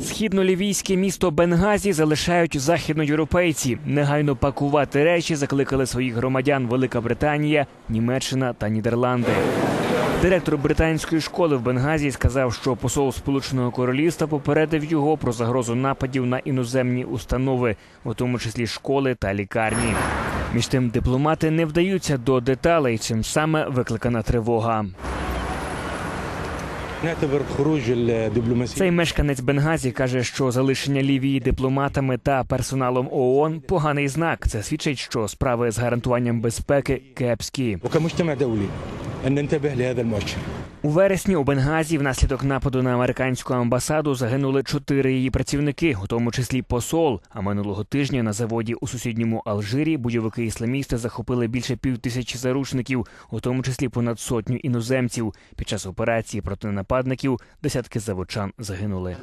Східно-лівійське місто Бенгазі залишають західноєвропейці. Негайно пакувати речі закликали своїх громадян Велика Британія, Німеччина та Нідерланди. Директор британської школи в Бенгазі сказав, що посол Сполученого Королівства попередив його про загрозу нападів на іноземні установи, у тому числі школи та лікарні. Між тим дипломати не вдаються до деталей, чим саме викликана тривога. Цей мешканець Бенгазі каже, що залишення Лівії дипломатами та персоналом ООН поганий знак. Це свідчить, що справи з гарантуванням безпеки кепські. У вересні у Бенгазі внаслідок нападу на американську амбасаду загинули чотири її працівники, у тому числі посол. А минулого тижня на заводі у сусідньому Алжирі бойовики ісламісти захопили більше пів тисячі заручників, у тому числі понад сотню іноземців. Під час операції проти нападників десятки заводчан загинули.